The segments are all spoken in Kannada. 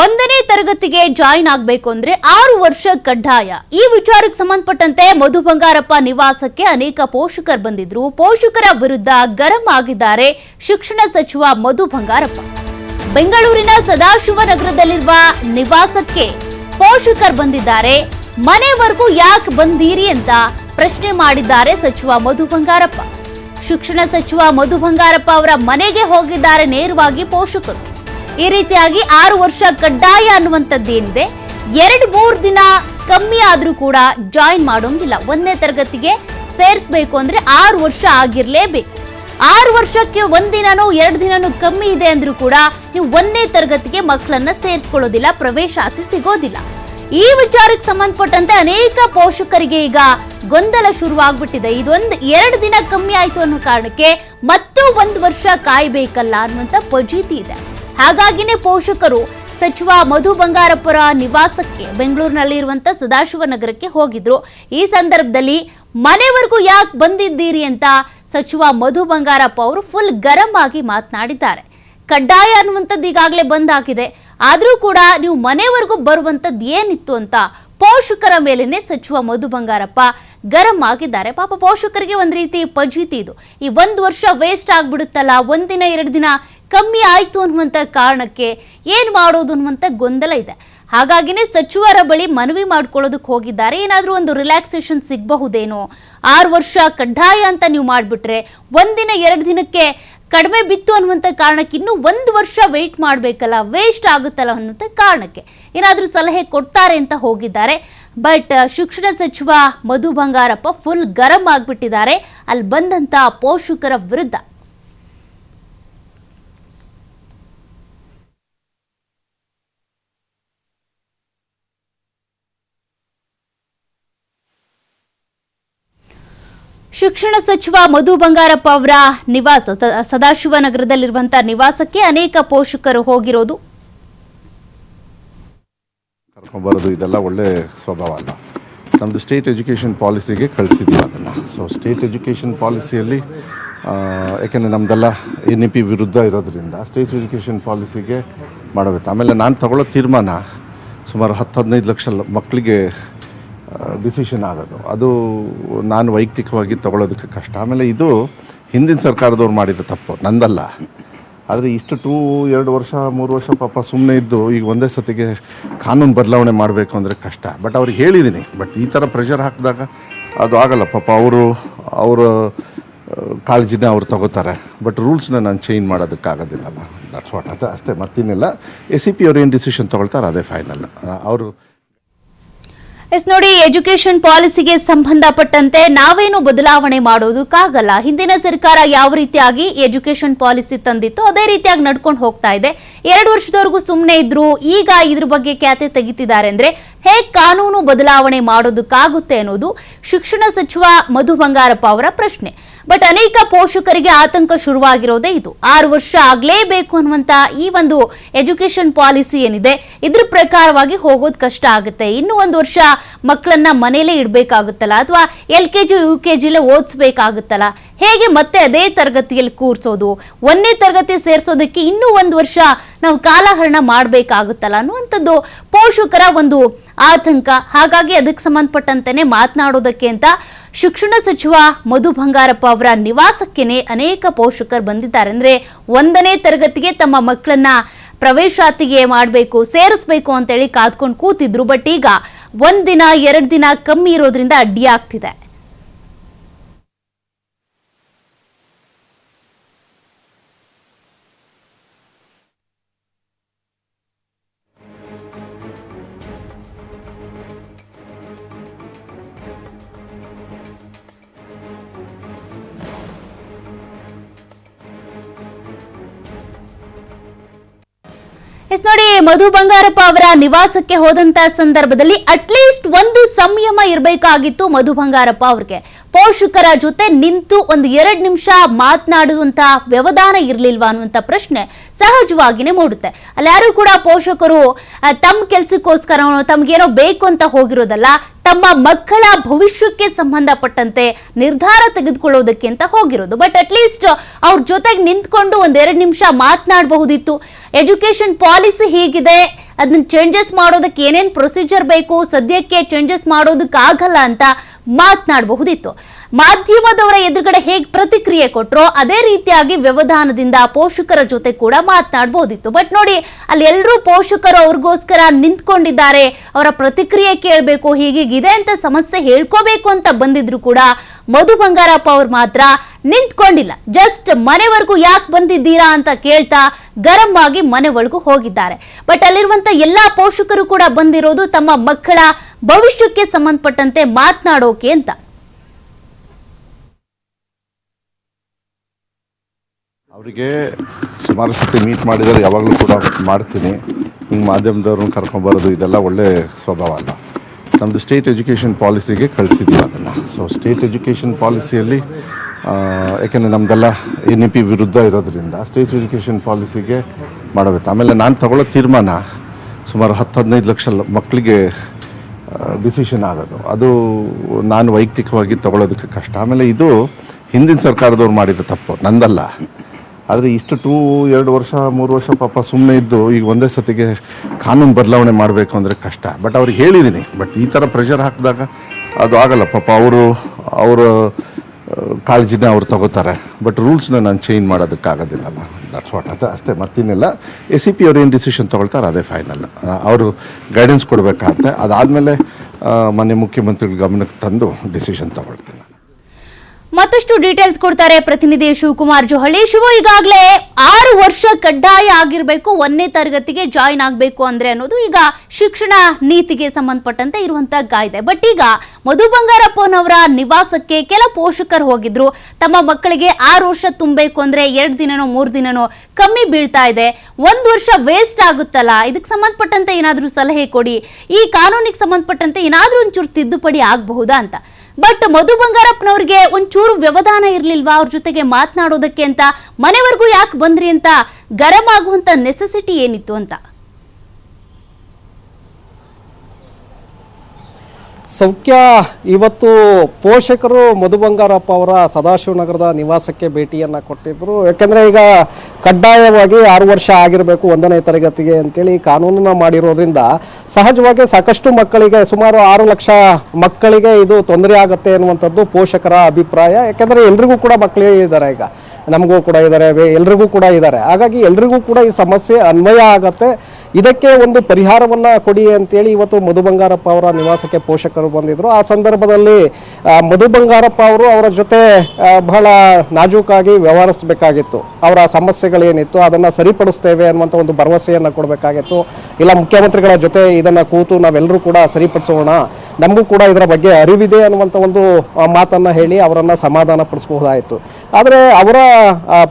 ಒಂದನೇ ತರಗತಿಗೆ ಜಾಯಿನ್ ಆಗಬೇಕು ಅಂದ್ರೆ ಆರು ವರ್ಷ ಕಡ್ಡಾಯ. ಈ ವಿಚಾರಕ್ಕೆ ಸಂಬಂಧಪಟ್ಟಂತೆ ಮಧು ಬಂಗಾರಪ್ಪ ನಿವಾಸಕ್ಕೆ ಅನೇಕ ಪೋಷಕರು ಬಂದಿದ್ರು. ಪೋಷಕರ ವಿರುದ್ಧ ಗರಂ ಆಗಿದ್ದಾರೆ ಶಿಕ್ಷಣ ಸಚಿವ ಮಧು ಬಂಗಾರಪ್ಪ. ಬೆಂಗಳೂರಿನ ಸದಾಶಿವನಗರದಲ್ಲಿರುವ ನಿವಾಸಕ್ಕೆ ಪೋಷಕರು ಬಂದಿದ್ದಾರೆ. ಮನೆವರೆಗೂ ಯಾಕೆ ಬಂದೀರಿ ಅಂತ ಪ್ರಶ್ನೆ ಮಾಡಿದ್ದಾರೆ ಸಚಿವ ಮಧು ಬಂಗಾರಪ್ಪ. ಶಿಕ್ಷಣ ಸಚಿವ ಮಧು ಬಂಗಾರಪ್ಪ ಅವರ ಮನೆಗೆ ಹೋಗಿದ್ದಾರೆ ನೇರವಾಗಿ ಪೋಷಕರು. ಈ ರೀತಿಯಾಗಿ ಆರು ವರ್ಷ ಕಡ್ಡಾಯ ಅನ್ನುವಂಥದ್ದೇನಿದೆ. ಎರಡು ಮೂರು ದಿನ ಕಮ್ಮಿ ಆದರೂ ಕೂಡ ಜಾಯಿನ್ ಮಾಡೋಂಗಿಲ್ಲ. ಒಂದನೇ ತರಗತಿಗೆ ಸೇರಿಸ್ಬೇಕು ಅಂದ್ರೆ ಆರು ವರ್ಷ ಆಗಿರಲೇಬೇಕು. ಆರು ವರ್ಷಕ್ಕೆ ಒಂದಿನನೋ ಎರಡು ದಿನನೂ ಕಮ್ಮಿ ಇದೆ ಅಂದ್ರೂ ಕೂಡ ನೀವು ಒಂದನೇ ತರಗತಿಗೆ ಮಕ್ಕಳನ್ನ ಸೇರಿಸ್ಕೊಳ್ಳೋದಿಲ್ಲ ಪ್ರವೇಶಾತಿ ಸಿಗೋದಿಲ್ಲ. ಈ ವಿಚಾರಕ್ಕೆ ಸಂಬಂಧಪಟ್ಟಂತೆ ಅನೇಕ ಪೋಷಕರಿಗೆ ಈಗ ಗೊಂದಲ ಶುರುವಾಗ್ಬಿಟ್ಟಿದೆ. ಇದೊಂದು ಎರಡು ದಿನ ಕಮ್ಮಿ ಆಯಿತು ಅನ್ನೋ ಕಾರಣಕ್ಕೆ ಮತ್ತೂ ಒಂದು ವರ್ಷ ಕಾಯಬೇಕಲ್ಲ ಅನ್ನುವಂಥ ಪಜೀತಿ ಇದೆ. ಹಾಗಾಗಿನೇ ಪೋಷಕರು ಸಚಿವ ಮಧು ಬಂಗಾರಪ್ಪರ ನಿವಾಸಕ್ಕೆ ಬೆಂಗಳೂರಿನಲ್ಲಿರುವಂಥ ಸದಾಶಿವ ನಗರಕ್ಕೆ ಹೋಗಿದ್ರು. ಈ ಸಂದರ್ಭದಲ್ಲಿ ಮನೆವರೆಗೂ ಯಾಕೆ ಬಂದಿದ್ದೀರಿ ಅಂತ ಸಚಿವ ಮಧು ಬಂಗಾರಪ್ಪ ಅವರು ಫುಲ್ ಗರಂ ಆಗಿ ಮಾತನಾಡಿದ್ದಾರೆ. ಕಡ್ಡಾಯ ಅನ್ನುವಂಥದ್ದು ಈಗಾಗಲೇ ಬಂದ್ ಹಾಕಿದೆ. ಆದರೂ ಕೂಡ ನೀವು ಮನೆವರೆಗೂ ಬರುವಂಥದ್ದು ಏನಿತ್ತು ಅಂತ ಪೋಷಕರ ಮೇಲೇನೆ ಸಚಿವ ಮಧು ಬಂಗಾರಪ್ಪ ಗರಂ ಆಗಿದ್ದಾರೆ. ಪಾಪ ಪೋಷಕರಿಗೆ ಒಂದು ರೀತಿ ಪಜೀತಿ ಇದು. ಈ ಒಂದು ವರ್ಷ ವೇಸ್ಟ್ ಆಗ್ಬಿಡುತ್ತಲ್ಲ ಒಂದಿನ ಎರಡು ದಿನ ಕಮ್ಮಿ ಆಯ್ತು ಅನ್ನುವಂಥ ಕಾರಣಕ್ಕೆ ಏನು ಮಾಡೋದು ಅನ್ನುವಂಥ ಗೊಂದಲ ಇದೆ. ಹಾಗಾಗಿನೇ ಸಚಿವರ ಬಳಿ ಮನವಿ ಮಾಡ್ಕೊಳ್ಳೋದಕ್ಕೆ ಹೋಗಿದ್ದಾರೆ. ಏನಾದರೂ ಒಂದು ರಿಲ್ಯಾಕ್ಸೇಷನ್ ಸಿಗಬಹುದೇನೋ? ಆರು ವರ್ಷ ಕಡ್ಡಾಯ ಅಂತ ನೀವು ಮಾಡಿಬಿಟ್ರೆ ಒಂದಿನ ಎರಡು ದಿನಕ್ಕೆ ಕಡಿಮೆ ಬಿತ್ತು ಅನ್ನುವಂಥ ಕಾರಣಕ್ಕೆ ಇನ್ನೂ ಒಂದು ವರ್ಷ ವೆಯ್ಟ್ ಮಾಡಬೇಕಲ್ಲ ವೇಸ್ಟ್ ಆಗುತ್ತಲ್ಲ ಅನ್ನುವಂಥ ಕಾರಣಕ್ಕೆ. ಏನಾದರೂ ಸಲಹೆ ಕೊಡ್ತಾರೆ ಅಂತ ಹೋಗಿದ್ದಾರೆ. ಬಟ್ ಶಿಕ್ಷಣ ಸಚಿವ ಮಧು ಬಂಗಾರಪ್ಪ ಫುಲ್ ಗರಂ ಆಗಿಬಿಟ್ಟಿದ್ದಾರೆ. ಅಲ್ಲಿ ಬಂದಂತ ಪೋಷಕರ ವಿರುದ್ಧ. ಶಿಕ್ಷಣ ಸಚಿವ ಮಧು ಬಂಗಾರಪ್ಪ ಅವರ ನಿವಾಸ ಸದಾಶಿವನಗರದಲ್ಲಿರುವಂತಹ ನಿವಾಸಕ್ಕೆ ಅನೇಕ ಪೋಷಕರು ಹೋಗಿರೋದು. ಕರ್ಕೊಂಬರೋದು ಇದೆಲ್ಲ ಒಳ್ಳೆ ಸ್ವಭಾವ ಅಲ್ಲ. ನಮ್ಮದು ಸ್ಟೇಟ್ ಎಜುಕೇಷನ್ ಪಾಲಿಸಿಗೆ ಕಳಿಸಿದ್ವಿ ಅದನ್ನು. ಸೊ ಸ್ಟೇಟ್ ಎಜುಕೇಷನ್ ಪಾಲಿಸಿಯಲ್ಲಿ ಯಾಕೆಂದರೆ ನಮ್ಮದೆಲ್ಲ ಎನ್ ಇ ಪಿ ವಿರುದ್ಧ ಇರೋದ್ರಿಂದ ಸ್ಟೇಟ್ ಎಜುಕೇಷನ್ ಪಾಲಿಸಿಗೆ ಮಾಡಬೇಕು ಆಮೇಲೆ ನಾನು ತಗೊಳ್ಳೋ ತೀರ್ಮಾನ ಸುಮಾರು ಹತ್ತು ಹದಿನೈದು ಲಕ್ಷ ಮಕ್ಕಳಿಗೆ ಡಿಸಿಷನ್ ಆಗೋದು. ಅದು ನಾನು ವೈಯಕ್ತಿಕವಾಗಿ ತಗೊಳ್ಳೋದಕ್ಕೆ ಕಷ್ಟ. ಆಮೇಲೆ ಇದು ಹಿಂದಿನ ಸರ್ಕಾರದವ್ರು ಮಾಡಿದ ತಪ್ಪು, ನಂದಲ್ಲ. ಆದರೆ ಇಷ್ಟು ಟೂ, ಎರಡು ವರ್ಷ, ಮೂರು ವರ್ಷ ಪಾಪ ಸುಮ್ಮನೆ ಇದ್ದು ಈಗ ಒಂದೇ ಸತಿಗೆ ಕಾನೂನು ಬದಲಾವಣೆ ಮಾಡಬೇಕು ಅಂದರೆ ಕಷ್ಟ. ಬಟ್ ಅವ್ರಿಗೆ ಹೇಳಿದ್ದೀನಿ ಬಟ್ ಈ ಥರ ಪ್ರೆಷರ್ ಹಾಕಿದಾಗ ಅದು ಆಗಲ್ಲ. ಪಾಪ ಅವರು, ಅವರ ಕಾಳಜಿನ ಅವ್ರು ತಗೋತಾರೆ. ಬಟ್ ರೂಲ್ಸ್ನ ನಾನು ಚೇಂಜ್ ಮಾಡೋದಕ್ಕಾಗೋದಿಲ್ಲಲ್ಲ ದಟ್ಸ್ ವಾಟ್ ಅದು ಅಷ್ಟೇ. ಮತ್ತಿನ್ನೆಲ್ಲ ಎ ಸಿ ಪಿ ಅವ್ರು ಏನು ಡಿಸಿಷನ್ ತೊಗೊಳ್ತಾರೆ ಅದೇ ಫೈನಲ್ ಅವರು ಎಸ್ ನೋಡಿ ಎಜುಕೇಶನ್ ಪಾಲಿಸಿಗೆ ಸಂಬಂಧಪಟ್ಟಂತೆ ನಾವೇನು ಬದಲಾವಣೆ ಮಾಡೋದಕ್ಕಾಗಲ್ಲ ಹಿಂದಿನ ಸರ್ಕಾರ ಯಾವ ರೀತಿಯಾಗಿ ಎಜುಕೇಶನ್ ಪಾಲಿಸಿ ತಂದಿತ್ತು ಅದೇ ರೀತಿಯಾಗಿ ನಡ್ಕೊಂಡು ಹೋಗ್ತಾ ಇದೆ. ಎರಡು ವರ್ಷದವರೆಗೂ ಸುಮ್ಮನೆ ಇದ್ರು ಈಗ ಇದ್ರ ಬಗ್ಗೆ ಖ್ಯಾತೆ ತೆಗಿತಿದ್ದಾರೆ ಅಂದ್ರೆ ಹೇಗೆ ಕಾನೂನು ಬದಲಾವಣೆ ಮಾಡೋದಕ್ಕಾಗುತ್ತೆ ಅನ್ನೋದು ಶಿಕ್ಷಣ ಸಚಿವ ಮಧು ಬಂಗಾರಪ್ಪ ಅವರ ಪ್ರಶ್ನೆ. ಬಟ್ ಅನೇಕ ಪೋಷಕರಿಗೆ ಆತಂಕ ಶುರುವಾಗಿರೋದೇ ಇದು. ಆರು ವರ್ಷ ಆಗಲೇಬೇಕು ಅನ್ನುವಂತ ಈ ಒಂದು ಎಜುಕೇಶನ್ ಪಾಲಿಸಿ ಏನಿದೆ, ಇದ್ರ ಪ್ರಕಾರವಾಗಿ ಹೋಗೋದು ಕಷ್ಟ ಆಗುತ್ತೆ. ಇನ್ನು ಒಂದು ವರ್ಷ ಮಕ್ಕಳನ್ನ ಮನೇಲೇ ಇಡಬೇಕಾಗುತ್ತಲ್ಲ, ಅಥವಾ L K G U K ಜಿಲೇ ಓದಿಸ್ಬೇಕಾಗುತ್ತಲ್ಲ ಹೇಗೆ ಮತ್ತೆ ಅದೇ ತರಗತಿಯಲ್ಲಿ ಕೂರಿಸೋದು? ಒಂದನೇ ತರಗತಿ ಸೇರಿಸೋದಕ್ಕೆ ಇನ್ನೂ ಒಂದು ವರ್ಷ ನಾವು ಕಾಲಹರಣ ಮಾಡಬೇಕಾಗುತ್ತಲ್ಲ ಅನ್ನುವಂಥದ್ದು ಪೋಷಕರ ಒಂದು ಆತಂಕ. ಹಾಗಾಗಿ ಅದಕ್ಕೆ ಸಂಬಂಧಪಟ್ಟಂತೆ ಮಾತನಾಡೋದಕ್ಕೆ ಅಂತ ಶಿಕ್ಷಣ ಸಚಿವ ಮಧು ಬಂಗಾರಪ್ಪ ಅವರ ನಿವಾಸಕ್ಕೇನೆ ಅನೇಕ ಪೋಷಕರು ಬಂದಿದ್ದಾರೆ. ಅಂದರೆ ಒಂದನೇ ತರಗತಿಗೆ ತಮ್ಮ ಮಕ್ಕಳನ್ನ ಪ್ರವೇಶಾತಿಗೆ ಮಾಡಬೇಕು, ಸೇರಿಸ್ಬೇಕು ಅಂತೇಳಿ ಕಾದ್ಕೊಂಡು ಕೂತಿದ್ರು. ಬಟ್ ಈಗ ಒಂದಿನ, ಎರಡು ದಿನ ಕಮ್ಮಿ ಇರೋದ್ರಿಂದ ಅಡ್ಡಿ ಎಸ್ ನೋಡಿ, ಮಧು ಬಂಗಾರಪ್ಪ ಅವರ ನಿವಾಸಕ್ಕೆ ಹೋದಂತ ಸಂದರ್ಭದಲ್ಲಿ ಅಟ್ಲೀಸ್ಟ್ ಒಂದು ಸಂಯಮ ಇರಬೇಕಾಗಿತ್ತು ಮಧು ಬಂಗಾರಪ್ಪ ಅವ್ರಿಗೆ. ಪೋಷಕರ ಜೊತೆ ನಿಂತು ಒಂದು ಎರಡು ನಿಮಿಷ ಮಾತನಾಡುವಂತ ವ್ಯವಧಾನ ಇರಲಿಲ್ವಾ ಅನ್ನುವಂತ ಪ್ರಶ್ನೆ ಸಹಜವಾಗಿನೇ ಮೂಡುತ್ತೆ. ಅಲ್ಲಿ ಯಾರು ಕೂಡ ಪೋಷಕರು ತಮ್ಮ ಕೆಲಸಕ್ಕೋಸ್ಕರ ತಮ್ಗೇನೋ ಬೇಕು ಅಂತ ಹೋಗಿರೋದಲ್ಲ, ತಮ್ಮ ಮಕ್ಕಳ ಭವಿಷ್ಯಕ್ಕೆ ಸಂಬಂಧಪಟ್ಟಂತೆ ನಿರ್ಧಾರ ತೆಗೆದುಕೊಳ್ಳೋದಕ್ಕೆ ಅಂತ ಹೋಗಿರೋದು. ಬಟ್ ಅಟ್ಲೀಸ್ಟ್ ಅವ್ರ ಜೊತೆಗೆ ನಿಂತ್ಕೊಂಡು ಒಂದೆರಡು ನಿಮಿಷ ಮಾತನಾಡಬಹುದಿತ್ತು. ಎಜುಕೇಶನ್ ಪಾಲಿಸಿ ಹೀಗಿದೆ, ಅದನ್ನ ಚೇಂಜಸ್ ಮಾಡೋದಕ್ಕೆ ಏನೇನು ಪ್ರೊಸೀಜರ್ ಬೇಕು, ಸದ್ಯಕ್ಕೆ ಚೇಂಜಸ್ ಮಾಡೋದಕ್ಕಾಗಲ್ಲ ಅಂತ ಮಾತನಾಡಬಹುದಿತ್ತು. ಮಾಧ್ಯಮದವರ ಎದುರುಗಡೆ ಹೇಗೆ ಪ್ರತಿಕ್ರಿಯೆ ಕೊಟ್ಟರೋ ಅದೇ ರೀತಿಯಾಗಿ ವ್ಯವಧಾನದಿಂದ ಪೋಷಕರ ಜೊತೆ ಕೂಡ ಮಾತನಾಡಬಹುದಿತ್ತು. ಬಟ್ ನೋಡಿ, ಅಲ್ಲಿ ಎಲ್ಲರೂ ಪೋಷಕರು ಅವ್ರಿಗೋಸ್ಕರ ನಿಂತ್ಕೊಂಡಿದ್ದಾರೆ. ಅವರ ಪ್ರತಿಕ್ರಿಯೆ ಕೇಳಬೇಕು, ಹೀಗೀಗಿದೆ ಅಂತ ಸಮಸ್ಯೆ ಹೇಳ್ಕೋಬೇಕು ಅಂತ ಬಂದಿದ್ರು ಕೂಡ ಮಧು ಬಂಗಾರಪ್ಪ ಅವ್ರು ಮಾತ್ರ ನಿಂತ್ಕೊಂಡಿಲ್ಲ. ಜಸ್ಟ್ ಮನೆವರೆಗೂ ಯಾಕೆ ಬಂದಿದ್ದೀರಾ ಅಂತ ಕೇಳ್ತಾ ಗರಂ ಆಗಿ ಮನೆ ಒಳಗೂ ಹೋಗಿದ್ದಾರೆ. ಬಟ್ ಅಲ್ಲಿರುವಂತ ಎಲ್ಲಾ ಪೋಷಕರು ಕೂಡ ಬಂದಿರೋದು ತಮ್ಮ ಮಕ್ಕಳ ಭವಿಷ್ಯಕ್ಕೆ ಸಂಬಂಧಪಟ್ಟಂತೆ ಮಾತನಾಡೋಕೆ ಅಂತ. ಅವರಿಗೆ ಸುಮಾರು ಸತಿ ಮೀಟ್ ಮಾಡಿದರೆ ಯಾವಾಗಲೂ ಕೂಡ ಮಾಡ್ತೀನಿ. ಹಿಂಗೆ ಮಾಧ್ಯಮದವ್ರನ್ನ ಕರ್ಕೊಂಬರೋದು ಇದೆಲ್ಲ ಒಳ್ಳೆ ಸ್ವಭಾವ ಅಲ್ಲ. ನಮ್ಮದು ಸ್ಟೇಟ್ ಎಜುಕೇಷನ್ ಪಾಲಿಸಿಗೆ ಕಳಿಸಿದ್ದೀವಿ ಅದನ್ನು. ಸೊ ಸ್ಟೇಟ್ ಎಜುಕೇಷನ್ ಪಾಲಿಸಿಯಲ್ಲಿ ಯಾಕೆಂದರೆ ನಮ್ಮದೆಲ್ಲ ಎನ್ ಇ ಪಿ ವಿರುದ್ಧ ಇರೋದ್ರಿಂದ ಸ್ಟೇಟ್ ಎಜುಕೇಷನ್ ಪಾಲಿಸಿಗೆ ಮಾಡಬೇಕು ಆಮೇಲೆ ನಾನು ತಗೊಳ್ಳೋ ತೀರ್ಮಾನ ಸುಮಾರು ಹತ್ತು ಹದಿನೈದು ಲಕ್ಷ ಮಕ್ಕಳಿಗೆ ಡಿಸಿಷನ್ ಆಗೋದು. ಅದು ನಾನು ವೈಯಕ್ತಿಕವಾಗಿ ತಗೊಳ್ಳೋದಕ್ಕೆ ಕಷ್ಟ. ಆಮೇಲೆ ಇದು ಹಿಂದಿನ ಸರ್ಕಾರದವ್ರು ಮಾಡಿದ ತಪ್ಪು. ನಂದಲ್ಲ. ಆದರೆ ಇಷ್ಟು ಟೂ, ಎರಡು ವರ್ಷ, ಮೂರು ವರ್ಷ ಪಾಪ ಸುಮ್ಮನೆ ಇದ್ದು ಈಗ ಒಂದೇ ಸತಿಗೆ ಕಾನೂನು ಬದಲಾವಣೆ ಮಾಡಬೇಕು ಅಂದರೆ ಕಷ್ಟ. ಬಟ್ ಅವ್ರಿಗೆ ಹೇಳಿದ್ದೀನಿ ಬಟ್ ಈ ಥರ ಪ್ರೆಷರ್ ಹಾಕಿದಾಗ ಅದು ಆಗಲ್ಲ. ಪಾಪ ಅವರು, ಅವರ ಕಾಳಜಿನ ಅವ್ರು ತಗೋತಾರೆ. ಬಟ್ ರೂಲ್ಸ್ನ ನಾನು ಚೇಂಜ್ ಮಾಡೋದಕ್ಕಾಗೋದಿಲ್ಲಲ್ಲ. ದಟ್ಸ್ ವಾಟ್ ಅದು ಅಷ್ಟೇ, ಮತ್ತಿನ್ನೆಲ್ಲ ಎ ಸಿ ಪಿ ಅವ್ರು ಏನು ಡಿಸಿಷನ್ ತೊಗೊಳ್ತಾರೆ ಅದೇ ಫೈನಲ್ ಅವರು ಗೈಡೆನ್ಸ್ ಕೊಡಬೇಕಾಗತ್ತೆ. ಅದಾದಮೇಲೆ ಮಾನ್ಯ ಮುಖ್ಯಮಂತ್ರಿಗಳ ಗಮನಕ್ಕೆ ತಂದು ಡಿಸಿಷನ್ ತಗೊಳ್ತೀನಿ. ಮತ್ತಷ್ಟು ಡೀಟೇಲ್ಸ್ ಕೊಡ್ತಾರೆ ಪ್ರತಿನಿಧಿ ಶಿವಕುಮಾರ್ ಜೋಹಳ್ಳಿ. ಶಿವ ಈಗಾಗಲೇ ಆರು ವರ್ಷ ಕಡ್ಡಾಯ ಆಗಿರಬೇಕು, ಒಂದನೇ ತರಗತಿಗೆ ಜಾಯಿನ್ ಆಗಬೇಕು ಅಂದ್ರೆ ಅನ್ನೋದು ಈಗ ಶಿಕ್ಷಣ ನೀತಿಗೆ ಸಂಬಂಧಪಟ್ಟಂತೆ ಇರುವಂತ ಕಾಯ್ದೆ. ಬಟ್ ಈಗ ಮಧು ಬಂಗಾರಪ್ಪನವರ ನಿವಾಸಕ್ಕೆ ಕೆಲ ಪೋಷಕರು ಹೋಗಿದ್ರು. ತಮ್ಮ ಮಕ್ಕಳಿಗೆ ಆರು ವರ್ಷ ತುಂಬಬೇಕು ಅಂದ್ರೆ ಎರಡು ದಿನನೋ, ಮೂರು ದಿನನೋ ಕಮ್ಮಿ ಬೀಳ್ತಾ ಇದೆ. ಒಂದು ವರ್ಷ ವೇಸ್ಟ್ ಆಗುತ್ತಲ್ಲ? ಇದಕ್ಕೆ ಸಂಬಂಧಪಟ್ಟಂತೆ ಏನಾದರೂ ಸಲಹೆ ಕೊಡಿ. ಈ ಕಾನೂನಿಗೆ ಸಂಬಂಧಪಟ್ಟಂತೆ ಏನಾದರೂ ಒಂಚೂರು ತಿದ್ದುಪಡಿ ಆಗಬಹುದಾ ಅಂತ. ಬಟ್ ಮಧು ಬಂಗಾರಪ್ಪನವ್ರಿಗೆ ಒಂಚೂರು ವ್ಯವಧಾನ ಇರಲಿಲ್ವಾ? ಅವ್ರ ಜೊತೆಗೆ ಮಾತನಾಡೋದಕ್ಕೆ ಅಂತ ಮನೆವರೆಗೂ ಯಾಕೆ ಬಂದ್ರಿ ಅಂತ ಗರಂ ಆಗುವಂತ ನೆಸೆಸಿಟಿ ಏನಿತ್ತು ಅಂತ? ಸೌಖ್ಯ. ಇವತ್ತು ಪೋಷಕರು ಮಧು ಬಂಗಾರಪ್ಪ ಅವರ ಸದಾಶಿವನಗರದ ನಿವಾಸಕ್ಕೆ ಭೇಟಿಯನ್ನು ಕೊಟ್ಟಿದ್ದರು ಯಾಕೆಂದರೆ ಈಗ ಕಡ್ಡಾಯವಾಗಿ ಆರು ವರ್ಷ ಆಗಿರಬೇಕು ಒಂದನೇ ತರಗತಿಗೆ ಅಂತೇಳಿ ಕಾನೂನನ್ನು ಮಾಡಿರೋದ್ರಿಂದ ಸಹಜವಾಗಿ ಸಾಕಷ್ಟು ಮಕ್ಕಳಿಗೆ ಸುಮಾರು ಆರು ಲಕ್ಷ ಮಕ್ಕಳಿಗೆ ಇದು ತೊಂದರೆ ಆಗುತ್ತೆ ಅನ್ನುವಂಥದ್ದು ಪೋಷಕರ ಅಭಿಪ್ರಾಯ. ಯಾಕೆಂದರೆ ಎಲ್ರಿಗೂ ಕೂಡ ಮಕ್ಕಳೇ ಇದ್ದಾರೆ ಈಗ. ನಮಗೂ ಕೂಡ ಇದ್ದಾರೆ, ಎಲ್ರಿಗೂ ಕೂಡ ಇದ್ದಾರೆ. ಹಾಗಾಗಿ ಎಲ್ರಿಗೂ ಕೂಡ ಈ ಸಮಸ್ಯೆ ಅನ್ವಯ ಆಗತ್ತೆ. ಇದಕ್ಕೆ ಒಂದು ಪರಿಹಾರವನ್ನ ಕೊಡಿ ಅಂತೇಳಿ ಇವತ್ತು ಮಧು ಬಂಗಾರಪ್ಪ ಅವರ ನಿವಾಸಕ್ಕೆ ಪೋಷಕರು ಬಂದಿದ್ರು. ಆ ಸಂದರ್ಭದಲ್ಲಿ ಮಧು ಬಂಗಾರಪ್ಪ ಅವರು ಅವರ ಜೊತೆ ಬಹಳ ನಾಜೂಕಾಗಿ ವ್ಯವಹರಿಸಬೇಕಾಗಿತ್ತು. ಅವರ ಸಮಸ್ಯೆಗಳೇನಿತ್ತು, ಅದನ್ನ ಸರಿಪಡಿಸ್ತೇವೆ ಅನ್ನುವಂಥ ಒಂದು ಭರವಸೆಯನ್ನ ಕೊಡಬೇಕಾಗಿತ್ತು. ಇಲ್ಲ, ಮುಖ್ಯಮಂತ್ರಿಗಳ ಜೊತೆ ಇದನ್ನ ಕೂತು ನಾವೆಲ್ಲರೂ ಕೂಡ ಸರಿಪಡಿಸೋಣ. ನಮಗೂ ಕೂಡ ಇದರ ಬಗ್ಗೆ ಅರಿವಿದೆ ಅನ್ನುವಂಥ ಒಂದು ಮಾತನ್ನ ಹೇಳಿ ಅವರನ್ನ ಸಮಾಧಾನ ಪಡಿಸಬಹುದಾಯಿತು ಆದರೆ ಅವರ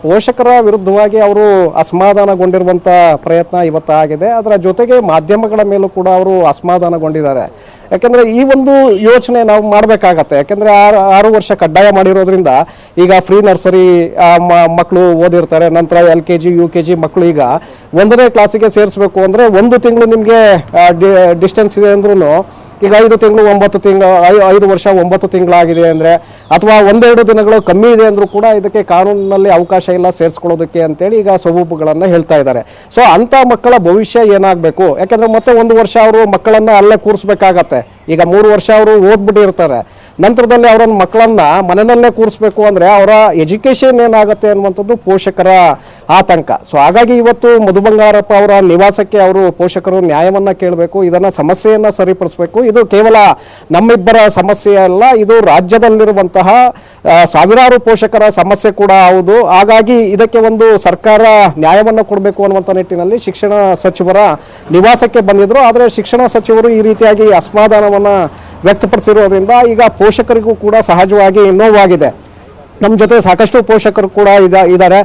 ಪೋಷಕರ ವಿರುದ್ಧವಾಗಿ ಅವರು ಅಸಮಾಧಾನಗೊಂಡಿರುವಂಥ ಪ್ರಯತ್ನ ಇವತ್ತಾಗಿದೆ ಅದರ ಜೊತೆಗೆ ಮಾಧ್ಯಮಗಳ ಮೇಲೂ ಕೂಡ ಅವರು ಅಸಮಾಧಾನಗೊಂಡಿದ್ದಾರೆ. ಯಾಕೆಂದರೆ ಈ ಒಂದು ಯೋಚನೆ ನಾವು ಮಾಡಬೇಕಾಗತ್ತೆ. ಯಾಕೆಂದರೆ ಆರು ಆರು ವರ್ಷ ಕಡ್ಡಾಯ ಮಾಡಿರೋದ್ರಿಂದ ಈಗ ಫ್ರೀ ನರ್ಸರಿ ಮಕ್ಕಳು ಓದಿರ್ತಾರೆ. ನಂತರ L K G, U K G ಮಕ್ಕಳು ಈಗ ಒಂದನೇ ಕ್ಲಾಸಿಗೆ ಸೇರಿಸ್ಬೇಕು ಅಂದರೆ ಒಂದು ತಿಂಗಳು ನಿಮಗೆ ಡಿಸ್ಟೆನ್ಸ್ ಇದೆ ಅಂದ್ರೂ ಈಗ ಐದು ತಿಂಗಳು, ಒಂಬತ್ತು ತಿಂಗಳು ಐದು ವರ್ಷ, ಒಂಬತ್ತು ತಿಂಗಳಾಗಿದೆ ಅಂದರೆ ಅಥವಾ ಒಂದೆರಡು ದಿನಗಳು ಕಮ್ಮಿ ಇದೆ ಅಂದರೂ ಕೂಡ ಇದಕ್ಕೆ ಕಾನೂನಿನಲ್ಲಿ ಅವಕಾಶ ಇಲ್ಲ, ಸೇರಿಸ್ಕೊಳ್ಳೋದಕ್ಕೆ ಅಂತೇಳಿ ಈಗ ಸಬೂಬುಗಳನ್ನು ಹೇಳ್ತಾ ಇದ್ದಾರೆ. ಸೊ ಅಂಥ ಮಕ್ಕಳ ಭವಿಷ್ಯ ಏನಾಗಬೇಕು? ಯಾಕಂದ್ರೆ ಮತ್ತೆ ಒಂದು ವರ್ಷ ಅವರು ಮಕ್ಕಳನ್ನ ಅಲ್ಲೇ ಕೂರಿಸ್ಬೇಕಾಗತ್ತೆ. ಈಗ ಮೂರು ವರ್ಷ ಅವರು ಓದ್ಬಿಟ್ಟಿರ್ತಾರೆ. ನಂತರದಲ್ಲಿ ಅವರ ಮಕ್ಕಳನ್ನ ಮನೆಯಲ್ಲೇ ಕೂರಿಸ್ಬೇಕು ಅಂದ್ರೆ ಅವರ ಎಜುಕೇಷನ್ ಏನಾಗುತ್ತೆ ಅನ್ನುವಂಥದ್ದು ಪೋಷಕರ ಆತಂಕ. ಸೊ ಹಾಗಾಗಿ ಇವತ್ತು ಮಧು ಬಂಗಾರಪ್ಪ ಅವರ ನಿವಾಸಕ್ಕೆ ಅವರು ಪೋಷಕರು ನ್ಯಾಯವನ್ನ ಕೇಳಬೇಕು, ಇದನ್ನ ಸಮಸ್ಯೆಯನ್ನ ಸರಿಪಡಿಸಬೇಕು. ಇದು ಕೇವಲ ನಮ್ಮಿಬ್ಬರ ಸಮಸ್ಯೆ ಅಲ್ಲ, ಇದು ರಾಜ್ಯದಲ್ಲಿರುವಂತಹ ಸಾವಿರಾರು ಪೋಷಕರ ಸಮಸ್ಯೆ ಕೂಡ ಹೌದು. ಹಾಗಾಗಿ ಇದಕ್ಕೆ ಒಂದು ಸರ್ಕಾರ ನ್ಯಾಯವನ್ನು ಕೊಡಬೇಕು ಅನ್ನುವಂಥ ನಿಟ್ಟಿನಲ್ಲಿ ಶಿಕ್ಷಣ ಸಚಿವರ ನಿವಾಸಕ್ಕೆ ಬಂದಿದ್ರು, ಆದರೆ ಶಿಕ್ಷಣ ಸಚಿವರು ಈ ರೀತಿಯಾಗಿ ಅಸಮಾಧಾನವನ್ನು ವ್ಯಕ್ತಪಡಿಸಿರೋದ್ರಿಂದ ಈಗ ಪೋಷಕರಿಗೂ ಕೂಡ ಸಹಜವಾಗಿ ನೋವಾಗಿದೆ ನಮ್ಮ ಜೊತೆ ಸಾಕಷ್ಟು ಪೋಷಕರು ಕೂಡ ಇದ ಇದ್ದಾರೆ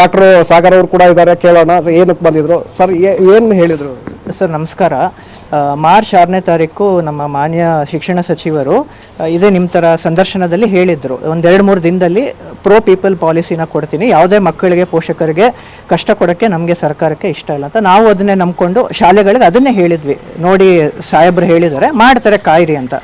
ಡಾಕ್ಟರ್ ಸಾಗರ್ ಅವರು ಕೂಡ ಇದ್ದಾರೆ ಕೇಳೋಣ, ಏನಕ್ಕೆ ಬಂದಿದ್ರು? ಸರ್ ಏನು ಹೇಳಿದರು? ಸರ್, ನಮಸ್ಕಾರ. ಮಾರ್ಚ್ ಆರನೇ ತಾರೀಕು ನಮ್ಮ ಮಾನ್ಯ ಶಿಕ್ಷಣ ಸಚಿವರು ಇದೇ ನಿಮ್ಮ ಥರ ಸಂದರ್ಶನದಲ್ಲಿ ಹೇಳಿದರು. ಒಂದೆರಡು ಮೂರು ದಿನದಲ್ಲಿ ಪ್ರೋ ಪೀಪಲ್ ಪಾಲಿಸಿನ ಕೊಡ್ತೀನಿ. ಯಾವುದೇ ಮಕ್ಕಳಿಗೆ, ಪೋಷಕರಿಗೆ ಕಷ್ಟ ಕೊಡೋಕ್ಕೆ ನಮಗೆ ಸರ್ಕಾರಕ್ಕೆ ಇಷ್ಟ ಇಲ್ಲ ಅಂತ ನಾವು ಅದನ್ನೇ ನಂಬಿಕೊಂಡು ಶಾಲೆಗಳಿಗೆ ಅದನ್ನೇ ಹೇಳಿದ್ವಿ. ನೋಡಿ ಸಾಹೇಬ್ರು ಹೇಳಿದ್ದಾರೆ, ಮಾಡ್ತಾರೆ ಕಾಯಿರಿ ಅಂತ.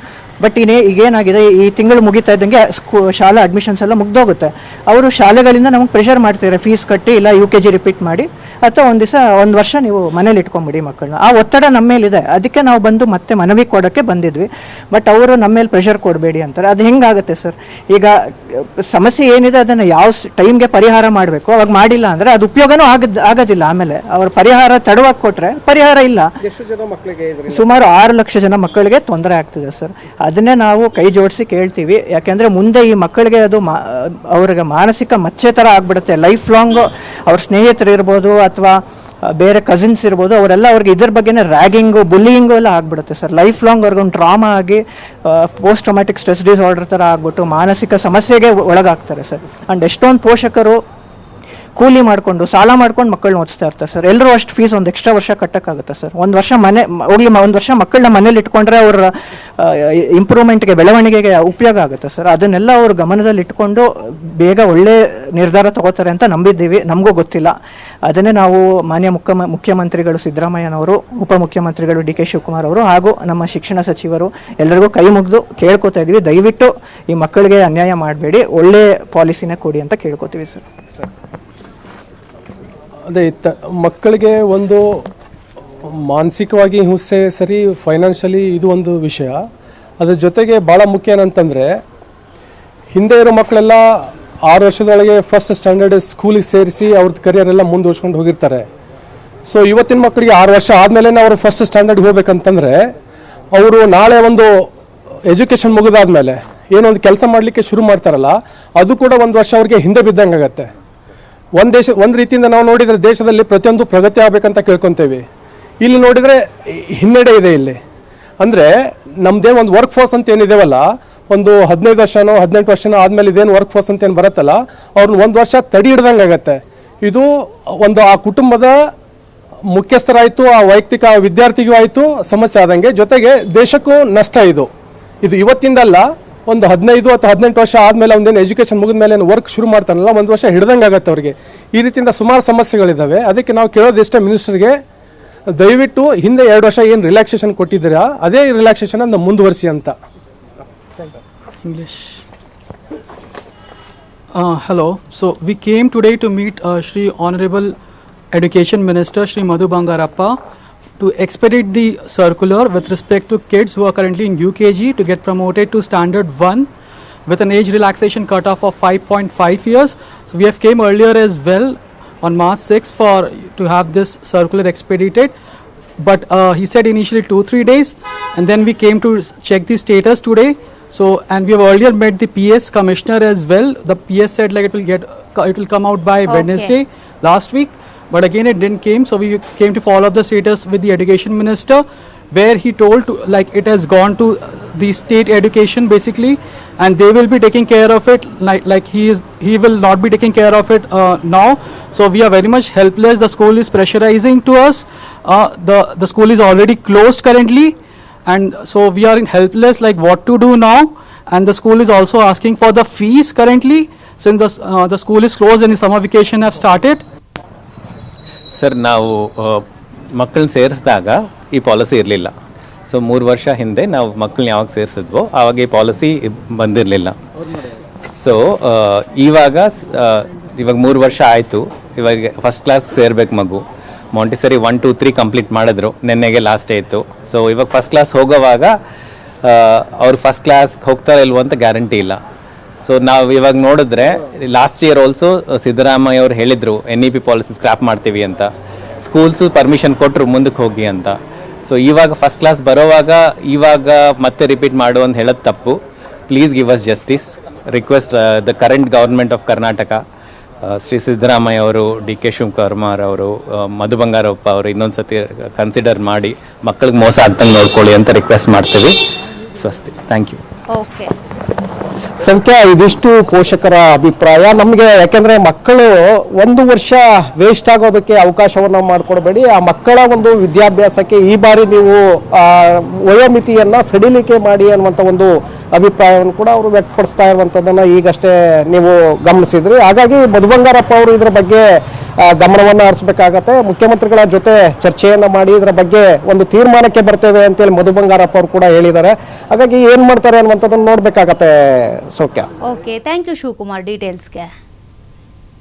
ಬಟ್ ಇನ್ನೇ ಈಗೇನಾಗಿದೆ, ಈ ತಿಂಗಳು ಮುಗಿತಾ ಇದ್ದಂಗೆ ಸ್ಕೂ, ಶಾಲಾ ಅಡ್ಮಿಷನ್ಸ್ ಎಲ್ಲ ಮುಗ್ದೋಗುತ್ತೆ. ಅವರು ಶಾಲೆಗಳಿಂದ ನಮಗೆ ಪ್ರೆಷರ್ ಮಾಡ್ತಿದ್ದಾರೆ. ಫೀಸ್ ಕಟ್ಟಿ ಇಲ್ಲ ಯು ಕೆ ಜಿ ರಿಪೀಟ್ ಮಾಡಿ. ಅಥವಾ ಒಂದು ದಿವಸ ಒಂದು ವರ್ಷ ನೀವು ಮನೇಲಿ ಇಟ್ಕೊಂಬಿಡಿ ಮಕ್ಕಳನ್ನ. ಆ ಒತ್ತಡ ನಮ್ಮ ಮೇಲಿದೆ. ಅದಕ್ಕೆ ನಾವು ಬಂದು ಮತ್ತೆ ಮನವಿ ಕೊಡೋಕ್ಕೆ ಬಂದಿದ್ವಿ. ಬಟ್ ಅವರು ನಮ್ಮ ಮೇಲೆ ಪ್ರೆಷರ್ ಕೊಡಬೇಡಿ ಅಂತಾರೆ. ಅದು ಹೆಂಗಾಗುತ್ತೆ ಸರ್? ಈಗ ಸಮಸ್ಯೆ ಏನಿದೆ ಅದನ್ನು ಯಾವ ಟೈಮ್ಗೆ ಪರಿಹಾರ ಮಾಡಬೇಕು? ಅವಾಗ ಮಾಡಿಲ್ಲ ಅಂದರೆ ಅದು ಉಪಯೋಗನೂ ಆಗದ್ ಆಗೋದಿಲ್ಲ ಆಮೇಲೆ. ಅವ್ರ ಪರಿಹಾರ ತಡವಾಗಿ ಕೊಟ್ಟರೆ ಪರಿಹಾರ ಇಲ್ಲ. ಸುಮಾರು ಆರು ಲಕ್ಷ ಜನ ಮಕ್ಕಳಿಗೆ ತೊಂದರೆ ಆಗ್ತಿದೆ ಸರ್. ಅದನ್ನೇ ನಾವು ಕೈ ಜೋಡಿಸಿ ಕೇಳ್ತೀವಿ. ಯಾಕೆಂದ್ರೆ ಮುಂದೆ ಈ ಮಕ್ಕಳಿಗೆ ಅದು ಮಾ ಅವ್ರಿಗೆ ಮಾನಸಿಕ ಮಚ್ಚೆ ಥರ ಆಗ್ಬಿಡುತ್ತೆ. ಲೈಫ್ ಲಾಂಗ್ ಅವ್ರ ಸ್ನೇಹಿತರು ಇರ್ಬೋದು ಅಥವಾ ಬೇರೆ ಕಸಿನ್ಸ್ ಇರ್ಬೋದು, ಅವರೆಲ್ಲ ಅವ್ರಿಗೆ ಇದ್ರ ಬಗ್ಗೆನೇ ರ್ಯಾಗಿಂಗು ಬುಲ್ಲಿಯಿಂಗು ಎಲ್ಲ ಆಗ್ಬಿಡುತ್ತೆ ಸರ್. ಲೈಫ್ ಲಾಂಗ್ ಅವ್ರಿಗೆ ಒಂದು ಟ್ರಾಮಾ ಆಗಿ ಪೋಸ್ಟ್ ಟ್ರಾಮ್ಯಾಟಿಕ್ ಸ್ಟ್ರೆಸ್ ಡಿಸಾರ್ಡರ್ ಥರ ಆಗ್ಬಿಟ್ಟು ಮಾನಸಿಕ ಸಮಸ್ಯೆಗೆ ಒಳಗಾಗ್ತಾರೆ ಸರ್. ಆ್ಯಂಡ್ ಎಷ್ಟೊಂದು ಪೋಷಕರು ಕೂಲಿ ಮಾಡಿಕೊಂಡು, ಸಾಲ ಮಾಡ್ಕೊಂಡು ಮಕ್ಕಳನ್ನ ಓದಿಸ್ತಾ ಇರ್ತಾರೆ ಸರ್. ಎಲ್ಲರೂ ಅಷ್ಟು ಫೀಸ್ ಒಂದು ಎಕ್ಸ್ಟ್ರಾ ವರ್ಷ ಕಟ್ಟಕ್ಕಾಗುತ್ತೆ ಸರ್? ಒಂದು ವರ್ಷ ಮನೆ ಹೋಗ್ಲಿ ಒಂದು ವರ್ಷ ಮಕ್ಕಳನ್ನ ಮನೇಲಿ ಇಟ್ಕೊಂಡ್ರೆ ಅವರ ಇಂಪ್ರೂವ್ಮೆಂಟ್ಗೆ ಬೆಳವಣಿಗೆಗೆ ಉಪಯೋಗ ಆಗುತ್ತೆ ಸರ್. ಅದನ್ನೆಲ್ಲ ಅವರು ಗಮನದಲ್ಲಿ ಇಟ್ಕೊಂಡು ಬೇಗ ಒಳ್ಳೆ ನಿರ್ಧಾರ ತಗೋತಾರೆ ಅಂತ ನಂಬಿದ್ದೀವಿ. ನಮಗೂ ಗೊತ್ತಿಲ್ಲ. ಅದನ್ನೇ ನಾವು ಮಾನ್ಯ ಮುಖ್ಯ ಮುಖ್ಯಮಂತ್ರಿಗಳು ಸಿದ್ದರಾಮಯ್ಯನವರು, ಉಪಮುಖ್ಯಮಂತ್ರಿಗಳು ಡಿ ಕೆ ಶಿವಕುಮಾರ್ ಅವರು ಹಾಗೂ ನಮ್ಮ ಶಿಕ್ಷಣ ಸಚಿವರು ಎಲ್ಲರಿಗೂ ಕೈ ಮುಗಿದು ಕೇಳ್ಕೊತಾ ಇದ್ದೀವಿ. ದಯವಿಟ್ಟು ಈ ಮಕ್ಕಳಿಗೆ ಅನ್ಯಾಯ ಮಾಡಬೇಡಿ. ಒಳ್ಳೆ ಪಾಲಿಸಿನೇ ಕೊಡಿ ಅಂತ ಕೇಳ್ಕೊತೀವಿ ಸರ್. ಅದೇ ಇತ್ತ ಮಕ್ಕಳಿಗೆ ಒಂದು ಮಾನಸಿಕವಾಗಿ ಹಿಂಸೆ ಸರಿ ಫೈನಾನ್ಷಿಯಲಿ ಇದು ಒಂದು ವಿಷಯ. ಅದ್ರ ಜೊತೆಗೆ ಭಾಳ ಮುಖ್ಯ ಏನಂತಂದರೆ, ಹಿಂದೆ ಇರೋ ಮಕ್ಕಳೆಲ್ಲ ಆರು ವರ್ಷದೊಳಗೆ ಫಸ್ಟ್ ಸ್ಟ್ಯಾಂಡರ್ಡ್ ಸ್ಕೂಲಿಗೆ ಸೇರಿಸಿ ಅವ್ರದ್ದು ಕರಿಯರ್ ಎಲ್ಲ ಮುಂದುವರ್ಸ್ಕೊಂಡು ಹೋಗಿರ್ತಾರೆ. ಸೊ ಇವತ್ತಿನ ಮಕ್ಕಳಿಗೆ ಆರು ವರ್ಷ ಆದಮೇಲೆ ಅವರು ಫಸ್ಟ್ ಸ್ಟ್ಯಾಂಡರ್ಡ್ ಹೋಗ್ಬೇಕಂತಂದರೆ, ಅವರು ನಾಳೆ ಒಂದು ಎಜುಕೇಷನ್ ಮುಗಿದಾದ್ಮೇಲೆ ಏನೊಂದು ಕೆಲಸ ಮಾಡಲಿಕ್ಕೆ ಶುರು ಮಾಡ್ತಾರಲ್ಲ, ಅದು ಕೂಡ ಒಂದು ವರ್ಷ ಅವ್ರಿಗೆ ಹಿಂದೆ ಬಿದ್ದಂಗೆ ಆಗುತ್ತೆ ಒಂದು ದೇಶ, ಒಂದು ರೀತಿಯಿಂದ ನಾವು ನೋಡಿದರೆ ದೇಶದಲ್ಲಿ ಪ್ರತಿಯೊಂದು ಪ್ರಗತಿ ಆಗಬೇಕಂತ ಕೇಳ್ಕೊತೇವೆ. ಇಲ್ಲಿ ನೋಡಿದರೆ ಹಿನ್ನಡೆ ಇದೆ ಇಲ್ಲಿ. ಅಂದರೆ ನಮ್ಮದೇ ಒಂದು ವರ್ಕ್ ಫೋರ್ಸ್ ಅಂತ ಏನಿದೆವಲ್ಲ ಒಂದು ಹದಿನೈದು ವರ್ಷನೋ, ಹದಿನೆಂಟು ವರ್ಷನೋ ಆದಮೇಲೆ ಇದೇನು ವರ್ಕ್ ಫೋರ್ಸ್ ಅಂತ ಏನು ಬರುತ್ತಲ್ಲ ಅವ್ರನ್ನ ಒಂದು ವರ್ಷ ತಡಿ ಹಿಡ್ದಂಗೆ ಆಗತ್ತೆ. ಇದು ಒಂದು ಆ ಕುಟುಂಬದ ಮುಖ್ಯಸ್ಥರಾಯಿತು, ಆ ವೈಯಕ್ತಿಕ ವಿದ್ಯಾರ್ಥಿಗೂ ಆಯಿತು, ಸಮಸ್ಯೆ ಆದಂಗೆ. ಜೊತೆಗೆ ದೇಶಕ್ಕೂ ನಷ್ಟ ಇದು. ಇದು ಇವತ್ತಿಂದಲ್ಲ, ಒಂದು ಹದಿನೈದು ಅಥವಾ ಹದಿನೆಂಟು ವರ್ಷ ಆದಮೇಲೆ ಒಂದೇನು ಎಜುಕೇಷನ್ ಮುಗಿದ ಮೇಲೆ ಏನು ವರ್ಕ್ ಶುರು ಮಾಡ್ತಾನಲ್ಲ, ಒಂದು ವರ್ಷ ಹಿಡ್ದಂಗೆ ಆಗುತ್ತೆ ಅವರಿಗೆ. ಈ ರೀತಿಯಿಂದ ಸುಮಾರು ಸಮಸ್ಯೆಗಳಿದ್ದಾವೆ ಅದಕ್ಕೆ ನಾವು ಕೇಳೋದು ಎಷ್ಟೇ ಮಿನಿಸ್ಟರ್ಗೆ ದಯವಿಟ್ಟು ಹಿಂದೆ ಎರಡು ವರ್ಷ ಏನು ರಿಲ್ಯಾಕ್ಸೇಷನ್ ಕೊಟ್ಟಿದ್ದೀರಾ, ಅದೇ ರಿಲ್ಯಾಕ್ಸೇಷನ್ ಅಂತ ಮುಂದುವರಿಸಿ ಅಂತ. English hello so we came today to meet Shri honourable education minister Shri Madhu Bangarappa to expedite the circular with respect to kids who are currently in U K G to get promoted to standard one with an age relaxation cut off of five point five years we ಹ್ came earlier is well on March 6 for to have this circular expedited. But uh, he said initially two three days and then we came to check the status today. So and we have earlier met the ps commissioner as well. The ps said like it will get it will come out by Okay. wednesday last week. But again it didn't came. So we came to follow up the status with the education minister where he told to, like it has gone to the state education basically and they will be taking care of it like like he is he will not be taking care of it uh, now so we are very much helpless the school is pressurizing to us uh, the the school is already closed currently and so we are in helpless like what to do now and the school is also asking for the fees currently since the, s- uh, the school is closed and the summer vacation have started sir ನಾವು ಮಕ್ಕಳನ್ನ ಸೇರಿಸಿದಾಗ ಈ ಪಾಲಿಸಿ ಇರಲಿಲ್ಲ ಸೊ ಮೂರು ವರ್ಷ ಹಿಂದೆ ನಾವು ಮಕ್ಕಳನ್ನ ಯಾವಾಗ ಸೇರಿಸಿದ್ವೋ ಆವಾಗ ಈ ಪಾಲಿಸಿ ಬಂದಿರಲಿಲ್ಲ. ಸೊ ಇವಾಗ ಇವಾಗ ಮೂರು ವರ್ಷ ಆಯಿತು. ಇವಾಗ ಫಸ್ಟ್ ಕ್ಲಾಸ್ ಸೇರ್ಬೇಕು ಮಗು. Montessori one two three complete ಮಾಡಿದ್ರು. ನಿನ್ನೆಗೆ ಲಾಸ್ಟ್ ಇತ್ತು ಸೊ ಇವಾಗ ಫಸ್ಟ್ ಕ್ಲಾಸ್ ಹೋಗೋವಾಗ ಅವ್ರು ಫಸ್ಟ್ ಕ್ಲಾಸ್ ಹೋಗ್ತಾರೋ ಇಲ್ವೋ ಅಂತ ಗ್ಯಾರಂಟಿ ಇಲ್ಲ. ಸೊ ನಾವು ಇವಾಗ ನೋಡಿದ್ರೆ ಲಾಸ್ಟ್ ಇಯರ್ ಆಲ್ಸೋ ಸಿದ್ದರಾಮಯ್ಯ ಅವರು ಹೇಳಿದರು N E P policy scrap ಮಾಡ್ತೀವಿ ಅಂತ. ಸ್ಕೂಲ್ಸು ಪರ್ಮಿಷನ್ ಕೊಟ್ಟರು ಮುಂದಕ್ಕೆ ಹೋಗಿ ಅಂತ. ಸೊ ಇವಾಗ ಫಸ್ಟ್ ಕ್ಲಾಸ್ ಬರೋವಾಗ ಇವಾಗ ಮತ್ತೆ ರಿಪೀಟ್ ಮಾಡು ಅಂತ ಹೇಳೋದು ತಪ್ಪು. Please give us justice request the current government of Karnataka Shri Siddaramaiah ಅವರು ಡಿ ಕೆ ಶಿವಕುಮಾರ್ ಅವರು ಮಧು ಬಂಗಾರಪ್ಪ ಅವರು ಇನ್ನೊಂದು ಸತಿ ಕನ್ಸಿಡರ್ ಮಾಡಿ ಮಕ್ಕಳಿಗೆ ಮೋಸ ಆಗ್ದಂಗೆ ನೋಡ್ಕೊಳ್ಳಿ ಅಂತ ರಿಕ್ವೆಸ್ಟ್ ಮಾಡ್ತೀವಿ. ಸ್ವಸ್ತಿ ಥ್ಯಾಂಕ್ ಯು ಓಕೆ ಸಂಖ್ಯಾ ಇದಿಷ್ಟು ಪೋಷಕರ ಅಭಿಪ್ರಾಯ. ನಮಗೆ ಯಾಕೆಂದರೆ ಮಕ್ಕಳು ಒಂದು ವರ್ಷ ವೇಸ್ಟ್ ಆಗೋದಕ್ಕೆ ಅವಕಾಶವನ್ನ ಮಾಡಿಕೊಡಬೇಡಿ. ಆ ಮಕ್ಕಳ ಒಂದು ವಿದ್ಯಾಭ್ಯಾಸಕ್ಕೆ ಈ ಬಾರಿ ನೀವು ವಯೋಮಿತಿಯನ್ನು ಸಡಿಲಿಕೆ ಮಾಡಿ ಅನ್ನುವಂಥ ಒಂದು ಅಭಿಪ್ರಾಯವನ್ನು ಕೂಡ ಅವರು ವ್ಯಕ್ತಪಡಿಸ್ತಾ ಇರುವಂಥದ್ದನ್ನು ಈಗಷ್ಟೇ ನೀವು ಗಮನಿಸಿದ್ರಿ. ಹಾಗಾಗಿ ಮಧುಬಂಗಾರಪ್ಪ ಅವರು ಇದರ ಬಗ್ಗೆ ಗಮನವನ್ನು ಹರಿಸಬೇಕಾಗತ್ತೆ. ಮುಖ್ಯಮಂತ್ರಿಗಳ ಜೊತೆ ಚರ್ಚೆಯನ್ನು ಮಾಡಿ ಇದರ ಬಗ್ಗೆ ಒಂದು ತೀರ್ಮಾನಕ್ಕೆ ಬರ್ತೇವೆ ಅಂತೇಳಿ ಮಧು ಬಂಗಾರಪ್ಪ ಅವರು ಕೂಡ ಹೇಳಿದ್ದಾರೆ. ಹಾಗಾಗಿ ಏನು ಮಾಡ್ತಾರೆ ಅನ್ನುವಂಥದ್ದನ್ನು ನೋಡಬೇಕಾಗತ್ತೆ ಸೌಖ್ಯ. Okay thank you Shivakumar ಡೀಟೇಲ್ಸ್ಗೆ